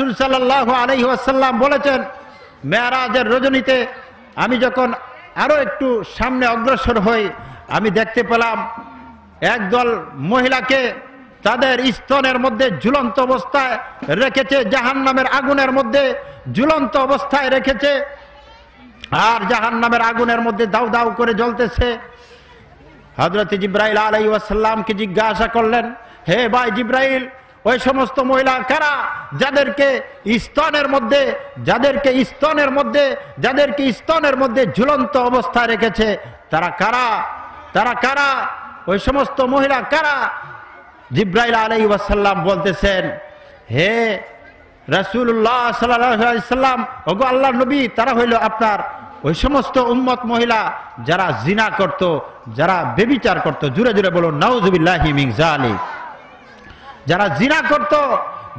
রাসুল সাল্লাহ আলহি আসাল্লাম বলেছেন, মেয়ারাজের রজনীতে আমি যখন আরও একটু সামনে অগ্রসর হই, আমি দেখতে পেলাম একদল মহিলাকে তাদের স্তনের মধ্যে ঝুলন্ত অবস্থায় রেখেছে জাহান নামের আগুনের মধ্যে ঝুলন্ত অবস্থায় রেখেছে আর জাহান নামের আগুনের মধ্যে দাউ দাউ করে জ্বলতেছে। হজরত জিব্রাইল আলাই ওয়াসাল্লামকে জিজ্ঞাসা করলেন, হে ভাই জিব্রাইল ওই সমস্ত মহিলা কারা? যাদেরকে স্তনের মধ্যে, যাদেরকে স্তনের মধ্যে, যাদেরকে স্তনের মধ্যে ঝুলন্ত অবস্থায় রেখেছে, তারা কারা? তারা কারা? ওই সমস্ত মহিলা কারা? জিব্রাইল আলাই ওয়াসাল্লাম বলতেছেন, হে রাসুল্লাহ সাল্লাম ওগো আল্লাহ নবী, তারা হইল আপনার ওই সমস্ত উম্মত মহিলা যারা জিনা করত, যারা বেবিচার করত। জুড়ে জুড়ে বলুন, নাউজুবিল্লাহি মিং জালি যারা জিনা করত,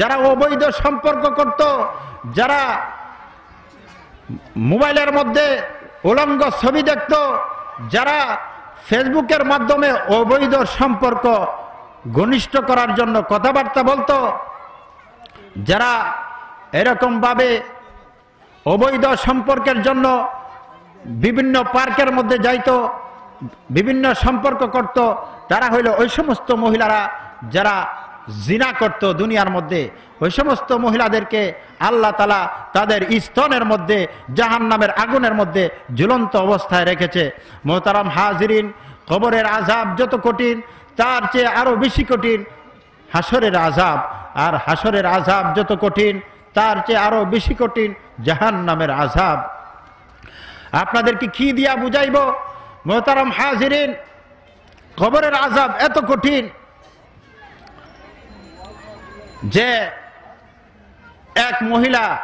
যারা অবৈধ সম্পর্ক করত, যারা মোবাইলের মধ্যে উলঙ্গ ছবি দেখত, যারা ফেসবুকের মাধ্যমে অবৈধ সম্পর্ক ঘনিষ্ঠ করার জন্য কথাবার্তা বলতো, যারা এরকমভাবে অবৈধ সম্পর্কের জন্য বিভিন্ন পার্কের মধ্যে যাইতো, বিভিন্ন সম্পর্ক করত, তারা হইল ওই সমস্ত মহিলারা যারা জিনা করত দুনিয়ার মধ্যে। ওই সমস্ত মহিলাদেরকে আল্লাহ তালা তাদের স্তনের মধ্যে জাহান নামের আগুনের মধ্যে ঝুলন্ত অবস্থায় রেখেছে। মোহতারাম হাজরিন, কবরের আজাব যত কঠিন, তার চেয়ে আরও বেশি কঠিন হাসরের আজাব আর হাসরের আজাব যত কঠিন, তার চেয়ে আরও বেশি কঠিন জাহান নামের আজাব আপনাদেরকে কি দিয়া বুঝাইব? মোহতারাম হাজিরিন, কবরের আজাব এত কঠিন যে এক মহিলা,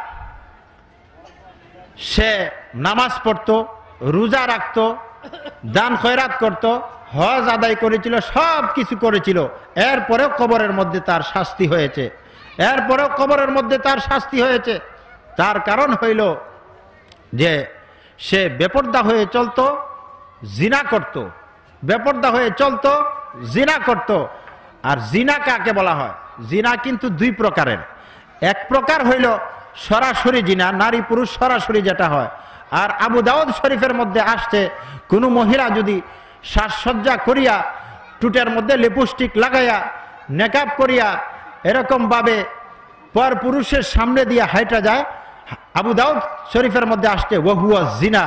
সে নামাজ পড়তো, রোজা রাখত, দান খয়রাত করত, হজ আদায় করেছিল, সব কিছু করেছিল। এরপরেও কবরের মধ্যে তার শাস্তি হয়েছে। এরপরেও কবরের মধ্যে তার শাস্তি হয়েছে। তার কারণ হইল যে সে বেপর্দা হয়ে চলতো, জিনা করত। বেপর্দা হয়ে চলতো, জিনা করত। আর জিনা কাকে বলা হয়? জিনা কিন্তু দুই প্রকারের। এক প্রকার হইল সরাসরি জিনা, নারী পুরুষ সরাসরি যেটা হয়। আর আবু দাউদ শরীফের মধ্যে আসছে, কোনো মহিলা যদি সাজসজ্জা করিয়া টুটের মধ্যে লিপস্টিক লাগাইয়া নেকাপ করিয়া এরকমভাবে পর পুরুষের সামনে দিয়ে হাইটা যায়, আবু দাউদ শরীফের মধ্যে আসছে, ওহুয়া জিনা,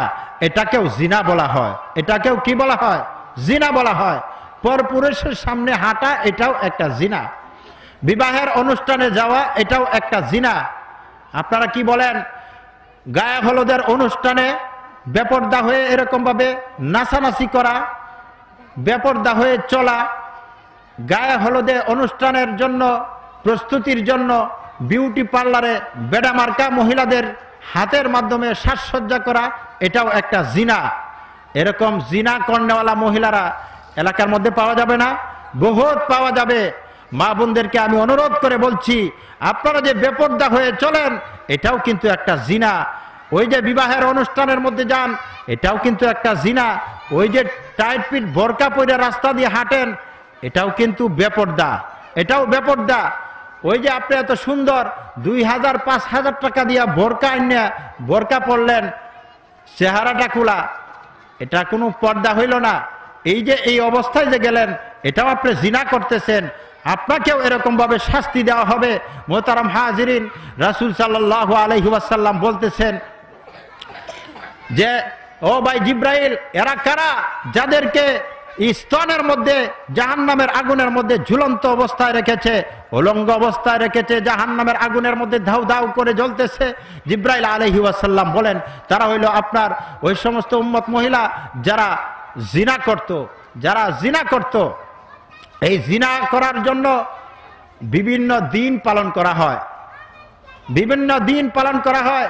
এটাকেও জিনা বলা হয়। এটাকেও কি বলা হয়? জিনা বলা হয়। পর পুরুষের সামনে হাঁটা, এটাও একটা জিনা। বিবাহের অনুষ্ঠানে যাওয়া, এটাও একটা জিনা। আপনারা কি বলেন? গায়ে হলদের অনুষ্ঠানে বেপর্দা হয়ে এরকমভাবে নাচানাচি করা, বেপর্দা হয়ে চলা, গায়ে হলদে অনুষ্ঠানের জন্য, প্রস্তুতির জন্য বিউটি পার্লারে বেডামার্কা মহিলাদের হাতের মাধ্যমে সাজসজ্জা করা, এটাও একটা জিনা। এরকম জিনা কর্নেওয়ালা মহিলারা এলাকার মধ্যে পাওয়া যাবে না, বহুত পাওয়া যাবে। মা বোনদেরকে আমি অনুরোধ করে বলছি, আপনারা যে বেপর্দা হয়ে চলেন, এটাও কিন্তু একটা জিনা। ওই যে বিবাহের অনুষ্ঠানের মধ্যে যান, এটাও কিন্তু একটা জিনা। ওই যে টাইট পিট বরকা পরে রাস্তা দিয়ে হাঁটেন, এটাও কিন্তু বেপর্দা। এটাও বেপর্দা। ওই যে আপনি এত সুন্দর, দুই হাজার, পাঁচ হাজার টাকা দিয়া বোরকা আনিয়া বোরকা পড়লেন চেহারাটা খোলা এটা কোনো পর্দা হইল না। এই যে এই অবস্থায় যে গেলেন, এটাও আপনি জিনা করতেছেন। আপনাকেও এরকম ভাবে শাস্তি দেওয়া হবে। মোতারাম হাজিরিন, রাসুল সাল্লাহ আলহিবাসাল্লাম বলতেছেন যে, ও ভাই জিব্রাইল, এরা কারা? যাদেরকে স্তনের মধ্যে জাহান নামের আগুনের মধ্যে ঝুলন্ত অবস্থায় রেখেছে অলঙ্গ অবস্থায় রেখেছে জাহান নামের আগুনের মধ্যে ধাউ ধাউ করে জ্বলতেছে। জিব্রাইল আলহি বলেন, তারা হইল আপনার ওই সমস্ত উম্মত মহিলা যারা জিনা করত, যারা জিনা করত। এই জিনা করার জন্য বিভিন্ন দিন পালন করা হয়। বিভিন্ন দিন পালন করা হয়।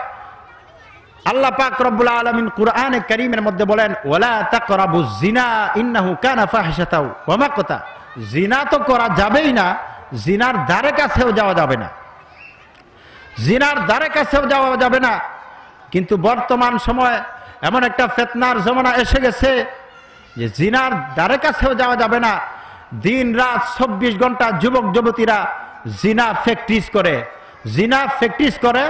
আল্লাহ পাক রব্বুল আলামিন কুরআনে কারীমের মধ্যে বলেন, ওয়ালা তাকরাবু জিনা ইন্নাহু কানা ফাহিশাতাও ওয়া মাকতা। জিনা তো করা যাবেই না, জিনার ধারে কাছেও যাওয়া যাবে না। জিনার ধারে কাছেও যাওয়া যাবে না। কিন্তু বর্তমান সময় এমন একটা ফেতনার জমানা এসে গেছে যে জিনার ধারে কাছেও যাওয়া যাবে না। দিন রাত চব্বিশ ঘণ্টা যুবক যুবতীরা জিনা ফ্যাক্টরিজ করে। জিনা প্র্যাকটিস করে,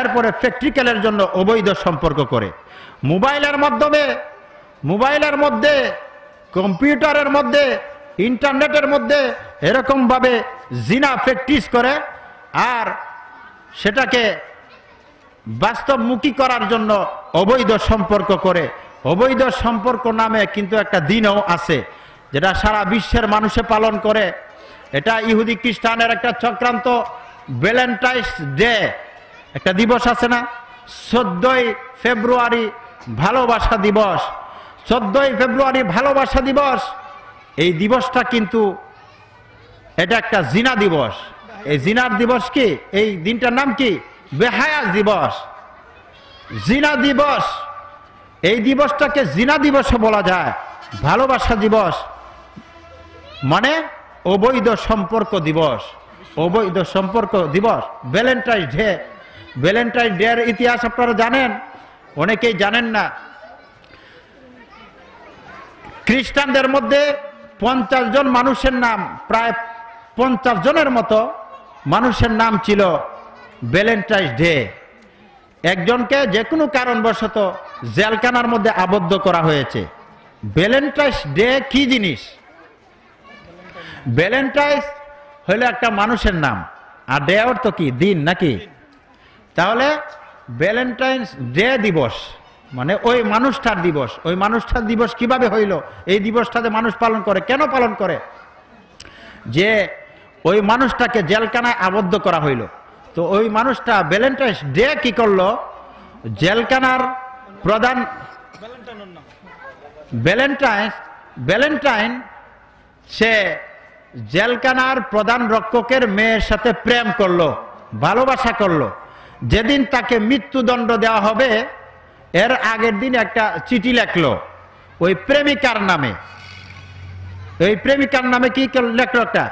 এরপরে প্র্যাকটিক্যালের জন্য অবৈধ সম্পর্ক করে। মোবাইলের মাধ্যমে, মোবাইলের মধ্যে, কম্পিউটারের মধ্যে, ইন্টারনেটের মধ্যে এরকমভাবে জিনা প্র্যাকটিস করে আর সেটাকে বাস্তবমুখী করার জন্য অবৈধ সম্পর্ক করে। অবৈধ সম্পর্ক নামে কিন্তু একটা দিনও আছে। যেটা সারা বিশ্বের মানুষে পালন করে। এটা ইহুদি খ্রিস্টানের একটা চক্রান্ত ভ্যালেন্টাইন্স ডে একটা দিবস আছে না? চোদ্দই ফেব্রুয়ারি ভালোবাসা দিবস। চোদ্দই ফেব্রুয়ারি ভালোবাসা দিবস। এই দিবসটা কিন্তু এটা একটা জিনা দিবস। এই জিনার দিবস কি? এই দিনটার নাম কি? বেহায়া দিবস। জিনা দিবস। এই দিবসটাকে জিনা দিবসও বলা যায়। ভালোবাসা দিবস। মানে অবৈধ সম্পর্ক দিবস। অবৈধ সম্পর্ক দিবস। ভ্যালেন্টাইন ডে ভ্যালেন্টাইন ডে এর ইতিহাস আপনারা জানেন? অনেকেই জানেন না। খ্রিস্টানদের মধ্যে পঞ্চাশ জন মানুষের নাম, প্রায় পঞ্চাশ জনের মতো মানুষের নাম ছিল ভ্যালেন্টাইন্স ডে একজনকে যে কোনো কারণবশত জেলখানার মধ্যে আবদ্ধ করা হয়েছে। ভ্যালেন্টাইন্স ডে কি জিনিস? ভ্যালেন্টাইন্স হলো একটা মানুষের নাম। আর ডে অর্থ কি? দিন নাকি? তাহলে ভ্যালেন্টাইন্স ডে দিবস মানে ওই মানুষটার দিবস। ওই মানুষটার দিবস কীভাবে হইল? এই দিবসটাতে মানুষ পালন করে। কেন পালন করে? যে ওই মানুষটাকে জেলখানায় আবদ্ধ করা হইল। তো ওই মানুষটা ভ্যালেন্টাইন্স ডে কি করল? জেলখানার প্রধান ভ্যালেন্টাইন্স ভ্যালেন্টাইন সে জেলখানার প্রধান রক্ষকের মেয়ের সাথে প্রেম করল, ভালোবাসা করল। যেদিন তাকে মৃত্যুদণ্ড দেওয়া হবে, এর আগের দিন একটা চিঠি লেখলো, ওই প্রেমিকার নামে। ওই প্রেমিকার নামে কি লেখলো একটা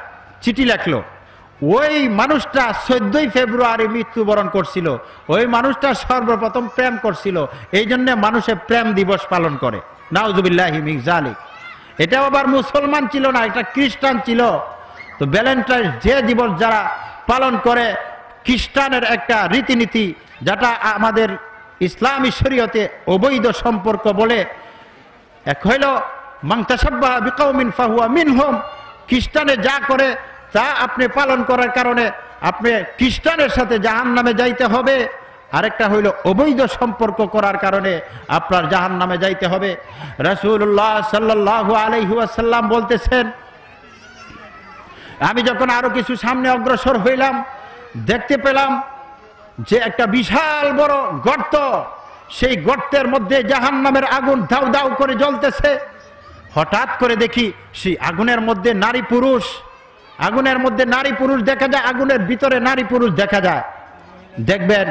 চিঠি লেখলো, ওই মানুষটা চোদ্দই ফেব্রুয়ারি মৃত্যুবরণ করছিল। ওই মানুষটা সর্বপ্রথম প্রেম করছিল। এই জন্য মানুষে প্রেম দিবস পালন করে। নাউজুবিল্লাহ মিকজালিক এটা আবার মুসলমান ছিল না, এটা খ্রিস্টান ছিল। তো ভ্যালেন্টাইন যে দিবস যারা পালন করে, খ্রিস্টানের একটা রীতিনীতি যেটা আমাদের ইসলামী শরীয়তে অবৈধ সম্পর্ক বলে, এক হইল মাংতাসাব্বাহ বিকৌমিন ফাহুয়া মিনহুম। খ্রিস্টানে যা করে, তা আপনি পালন করার কারণে আপনি খ্রিস্টানের সাথে জাহান নামে যাইতে হবে। আরেকটা হইল অবৈধ সম্পর্ক করার কারণে আপনার জাহান নামে যাইতে হবে। রসুল্লাহ সাল্লাহ আলহিহাসাল্লাম বলতেছেন, আমি যখন আরও কিছু সামনে অগ্রসর হইলাম, দেখতে পেলাম যে একটা বিশাল বড় গর্ত, সেই গর্তের মধ্যে জাহান নামের আগুন দাউ দাউ করে জ্বলতেছে। হঠাৎ করে দেখি সেই আগুনের মধ্যে নারী পুরুষ, আগুনের মধ্যে নারী পুরুষ দেখা যায়, আগুনের ভিতরে নারী পুরুষ দেখা যায়। দেখবেন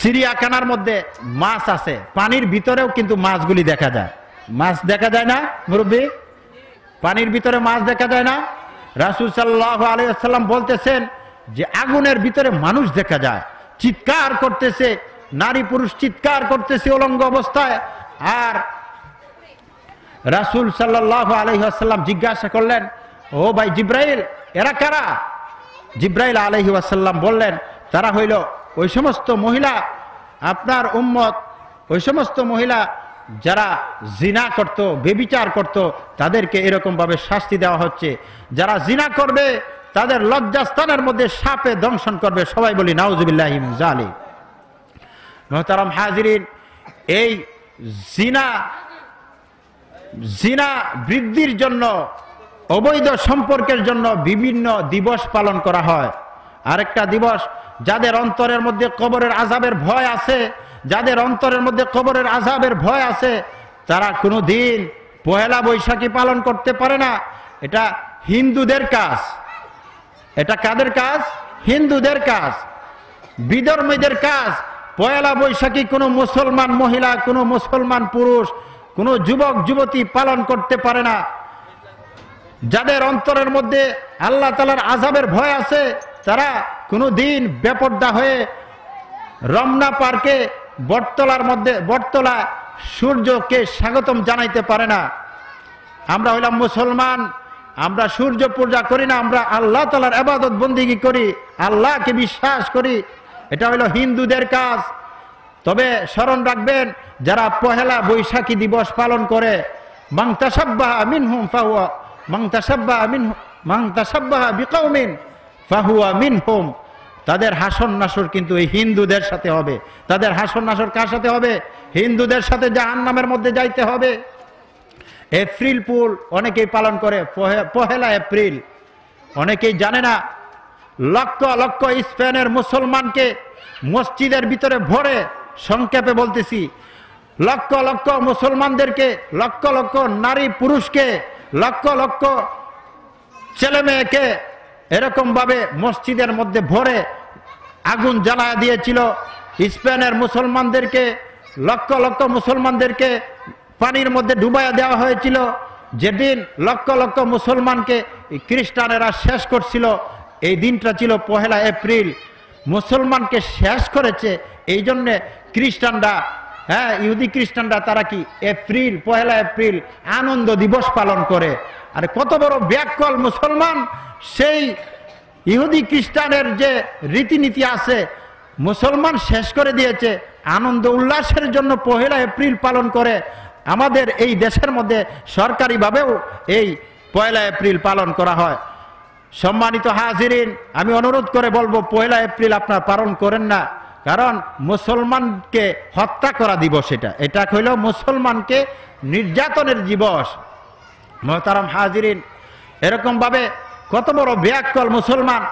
চিড়িয়াখানার মধ্যে মাছ আছে। পানির ভিতরেও কিন্তু মাছগুলি দেখা যায়। মাছ দেখা যায় না, মুরব্বী? পানির ভিতরে মাছ দেখা যায় না? রাসুল সাল্লাহ আলাইসাল্লাম বলতেছেন যে, আগুনের ভিতরে মানুষ দেখা যায়। চিৎকার করতেছে, নারী পুরুষ চিৎকার করতেছে অলঙ্গ অবস্থায়। আর রাসুল সাল্লাহ আলহিহাসাল্লাম জিজ্ঞাসা করলেন, ও ভাই জিব্রাইল, এরা কারা? জিব্রাইল আলহি আসাল্লাম বললেন, তারা হইল ওই সমস্ত মহিলা আপনার উম্মত, ওই সমস্ত মহিলা যারা জিনা করত, বেবিচার করত, তাদেরকে এরকম ভাবে শাস্তি দেওয়া হচ্ছে। যারা জিনা করবে, তাদের লজ্জাস্থানের মধ্যে সাপে দংশন করবে। সবাই বলি, নাউজুবিল্লাহ জালি মোহতারাম হাজিরিন, এই জিনা জিনা বৃদ্ধির জন্য, অবৈধ সম্পর্কের জন্য বিভিন্ন দিবস পালন করা হয়। আরেকটা দিবস যাদের অন্তরের মধ্যে কবরের আজাবের ভয় আছে, যাদের অন্তরের মধ্যে কবরের আজাবের ভয় আছে, তারা কোনো দিন পহেলা বৈশাখী পালন করতে পারে না। এটা হিন্দুদের কাজ। এটা কাদের কাজ? হিন্দুদের কাজ। বিধর্মীদের কাজ। পয়লা বৈশাখী কোনো মুসলমান মহিলা, কোনো মুসলমান পুরুষ, কোনো যুবক, যুবতী পালন করতে পারে না। যাদের অন্তরের মধ্যে আল্লাহ তালার আজাবের ভয় আছে, তারা কোনো দিন বেপর্দা হয়ে রমনা পার্কে বটতলার মধ্যে, বটতলা সূর্যকে স্বাগতম জানাইতে পারে না। আমরা হইলাম মুসলমান, আমরা সূর্য পূজা করি না, আমরা আল্লাহ তালার আবাদত বন্দিগি করি, আল্লাহকে বিশ্বাস করি। এটা হলো হিন্দুদের কাজ। তবে স্মরণ রাখবেন, যারা পহেলা বৈশাখী দিবস পালন করে মাংতাসাব্বাহ মিনহুম ফাহুয়া মাংতাসাব্বাহ মিন মাংতাসাব্বাহ বিকৌমিন ফাহুয়া মিন হোম তাদের হাসন নাসর কিন্তু এই হিন্দুদের সাথে হবে। তাদের হাসন নাসর কার সাথে হবে? হিন্দুদের সাথে জাহান নামের মধ্যে যাইতে হবে। এপ্রিল পুল অনেকেই পালন করে, পহে- পহেলা এপ্রিল। অনেকেই জানে না, লক্ষ লক্ষ স্পেনের মুসলমানকে মসজিদের ভিতরে ভরে সংক্ষেপে বলতেছি, লক্ষ লক্ষ মুসলমানদেরকে, লক্ষ লক্ষ নারী পুরুষকে, লক্ষ লক্ষ ছেলে মেয়েকে এরকম ভাবে মসজিদের মধ্যে ভরে আগুন জ্বালায় দিয়েছিল। স্পেনের মুসলমানদেরকে, লক্ষ লক্ষ মুসলমানদেরকে পানির মধ্যে ডুবাইয়া দেওয়া হয়েছিল। যেদিন লক্ষ লক্ষ মুসলমানকে খ্রিস্টানেরা শেষ করছিল, এই দিনটা ছিল পহেলা এপ্রিল। মুসলমানকে শেষ করেছে, এই জন্যে খ্রিস্টানরা হ্যাঁ ইহুদি খ্রিস্টানরা তারা কি? এপ্রিল, পহেলা এপ্রিল আনন্দ দিবস পালন করে। আর কত বড় ব্যাককল মুসলমান! সেই ইহুদি খ্রিস্টানের যে রীতিনীতি আছে, মুসলমান শেষ করে দিয়েছে, আনন্দ উল্লাসের জন্য পহেলা এপ্রিল পালন করে। আমাদের এই দেশের মধ্যে সরকারিভাবেও এই পয়লা এপ্রিল পালন করা হয়। সম্মানিত হাজিরিন, আমি অনুরোধ করে বলব পয়লা এপ্রিল আপনার পালন করেন না। কারণ মুসলমানকে হত্যা করা দিবস এটা। এটা হইল মুসলমানকে নির্যাতনের দিবস। মহতারাম হাজিরিন, এরকমভাবে কত বড় ব্যাকল মুসলমান